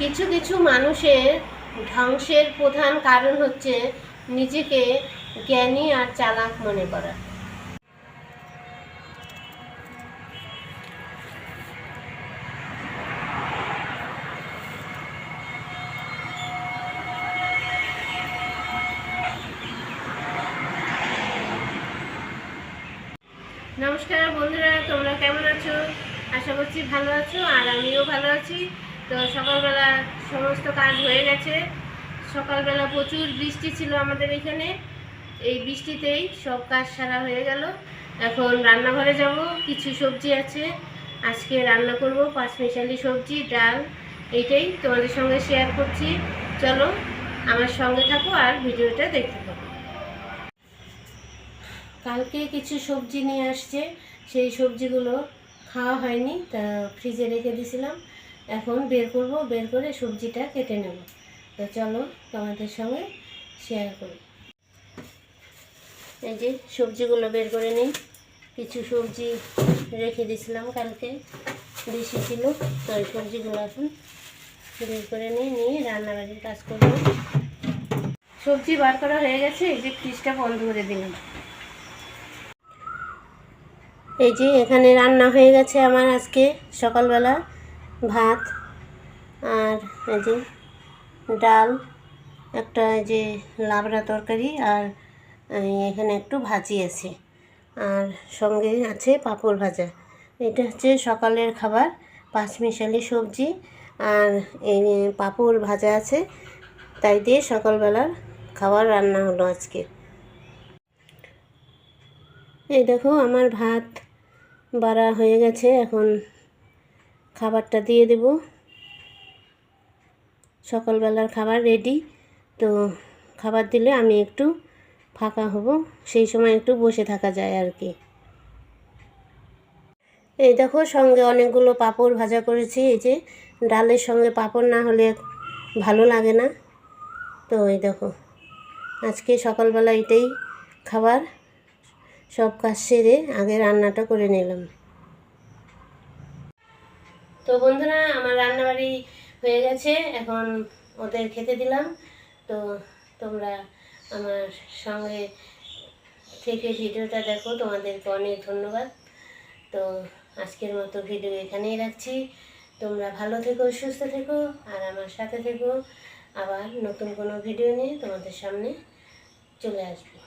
কিছু কিছু মানুষের ধ্বংসের প্রধান কারণ হচ্ছে নিজেকে জ্ঞানী আর চালাক মনে করা। নমস্কার বন্ধুরা, তোমরা কেমন আছো? আশা করছি ভালো আছো আর আমিও ভালো আছি। তো সকালবেলা সমস্ত কাজ হয়ে গেছে। সকালবেলা প্রচুর বৃষ্টি ছিল আমাদের এখানে। এই বৃষ্টিতেই সব কাজ সারা হয়ে গেল। এখন রান্নাঘরে যাব, কিছু সবজি আছে। আজকে রান্না করব পাঁচমিশালি সবজি, ডাল, এইটাই তোমাদের সঙ্গে শেয়ার করছি। চলো আমার সঙ্গে থাকো আর ভিডিওটা দেখতে থাকো। কালকে কিছু সবজি নিয়ে আসছে। সেই সবজিগুলো খাওয়া হয়নি, তা ফ্রিজে রেখে দিয়েছিলাম এখন বের করব, বের করে সবজিটা কেটে নেব। তো চলো তোমাদের সঙ্গে শেয়ার করি। এই যে সবজিগুলো বের করে নিই। কিছু সবজি রেখে দিয়েছিলাম কালকে, বেশি ছিল, তো ওই সবজিগুলো এখন বের করে নিয়ে নিয়ে রান্নাবাড়ির কাজ করব। সবজি বার করা হয়ে গেছে, এই যে ফ্রিজটা বন্ধ করে দিলাম। এই যে এখানে রান্না হয়ে গেছে আমার আজকে সকালবেলা। ভাত আর এই যে ডাল, একটা এই যে লাবড়া তরকারি আর এখানে একটু ভাজি আছে। আর সঙ্গে আছে পাঁপড় ভাজা। এটা হচ্ছে সকালের খাবার, পাঁচমিশালি সবজি। আর এই পাঁপড় ভাজা আছে, তাই দিয়ে সকালবেলার খাবার রান্না হলো আজকে। এই দেখো, আমার ভাত বাড়া হয়ে গেছে। এখন খাবারটা দিয়ে দেব। সকালবেলার খাবার রেডি তো খাবার দিলে আমি একটু ফাঁকা হব, সেই সময় একটু বসে থাকা যায় আর কি এই দেখো, সঙ্গে অনেকগুলো পাঁপড় ভাজা করেছি। এই যে ডালের সঙ্গে পাঁপড় না হলে ভালো লাগে না। তো এই দেখো, আজকে সকালবেলা এটাই খাবার। সব কাজ সেরে আগে রান্নাটা করে নিলাম। তো বন্ধুরা, আমার রান্নাবাড়ি হয়ে গেছে। এখন ওদের খেতে দিলাম। তো তোমরা আমার সঙ্গে থেকে ভিডিওটা দেখো। তোমাদেরকে অনেক ধন্যবাদ। তো আজকের মতো ভিডিও এখানেই রাখছি। তোমরা ভালো থেকো, সুস্থ থেকো, আর আমার সাথে থেকো। আবার নতুন কোনো ভিডিও নিয়ে তোমাদের সামনে চলে আসবে।